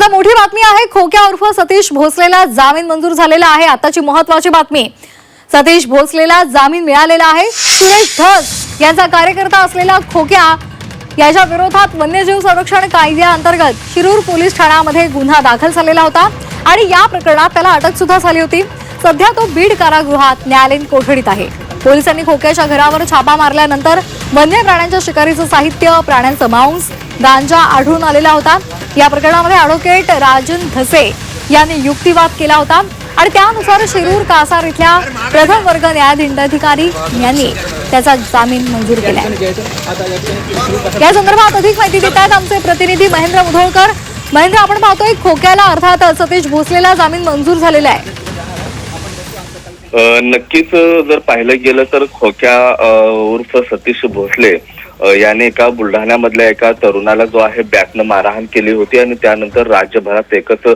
आता मोठी बातमी आहे खोक्या उर्फ सतीश भोसलेला जामीन मंजूर झालेला आहे. आताची महत्वाची बातमी. सतीश भोसलेला जामीन मिळालेला आहे. सुरेश धस यांचा कार्यकर्ता असलेला खोक्या याच्या विरोधात वन्यजीव संरक्षण कायद्याअंतर्गत शिरूर पोलीस ठाण्यामध्ये गुन्हा दाखल झालेला होता आणि या प्रकरणात त्याला अटक सुद्धा झाली होती. सध्या तो बीड कारागृहात न्यायालयीन कोठडीत आहे. पोलिसांनी खोक्याच्या घरावर छापा मारल्यानंतर वन्य प्राण्यांच्या शिकारीचं साहित्य प्राण्यांचं मांस गांजा आढळून आलेला होता. या प्रकरणामध्ये ॲडव्होकेट राजन धसे यांनी युक्तिवाद केला होता आणि त्यानुसार शिरूर कासार इथल्या प्रथम वर्ग न्यायदंडाधिकारी यांनी त्याचा जामीन मंजूर केला या संदर्भात अधिक माहिती देत आहेत आमचे प्रतिनिधी महेंद्र मुधोळकर. महेंद्र आपण पाहतोय खोक्याला अर्थात सतीश भोसलेला जामीन मंजूर झालेला आहे. नक्कीच जर पाहिलं गेलं तर खोक्या उर्फ सतीश भोसले याने एका बुलढाण्यामधल्या एका तरुणाला जो आहे बॅटनं मारहाण केली होती आणि त्यानंतर राज्यभरात एकच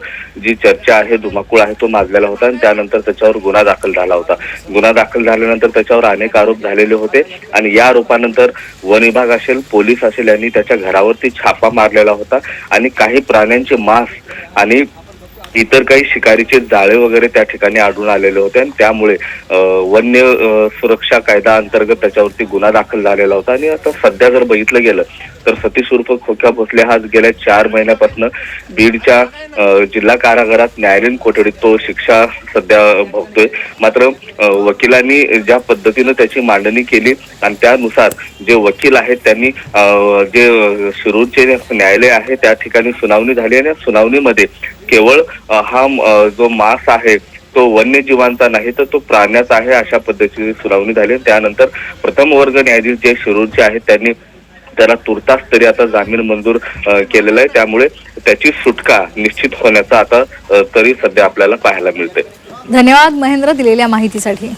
जी चर्चा आहे धुमाकूळ आहे तो माजलेला होता आणि त्यानंतर त्याच्यावर गुन्हा दाखल झाला होता. गुन्हा दाखल झाल्यानंतर त्याच्यावर अनेक आरोप झालेले होते आणि या आरोपानंतर वन विभाग असेल पोलीस असेल यांनी त्याच्या घरावरती छापा मारलेला होता आणि काही प्राण्यांचे मांस आणि इतर काही शिकारीचे जाळे वगैरे त्या ठिकाणी आढळून आलेले होते आणि त्यामुळे वन्य सुरक्षा कायदा अंतर्गत त्याच्यावरती गुन्हा दाखल झालेला होता. आणि आता सध्या जर बघितलं गेलं तर सतीश उर्फ खोक्या भोसले हा गेल्या चार महिन्यापासून बीडच्या जिल्हा कारागृहात न्यायालयीन कोठडीत तो शिक्षा सध्या भोगतोय. मात्र वकिलांनी ज्या पद्धतीनं त्याची मांडणी केली आणि त्यानुसार जे वकील आहेत त्यांनी जे शिरूरचे न्यायालय आहे त्या ठिकाणी सुनावणी झाली आणि सुनावणीमध्ये केवळ हा जो मास आहे तो वन्यजीवांचा नाही तर तो प्राण्याचा आहे अशा पद्धतीची सुनावणी झाली आणि त्यानंतर प्रथम वर्ग न्यायाधीश जे शिरूरचे आहेत त्यांनी त्याला तुर्तास तरी आता जामीन मंजूर केलेला आहे. त्यामुळे त्याची सुटका निश्चित होण्याचा आता तरी सध्या आपल्याला पाहायला मिळते धन्यवाद महेंद्र दिलेल्या माहितीसाठी.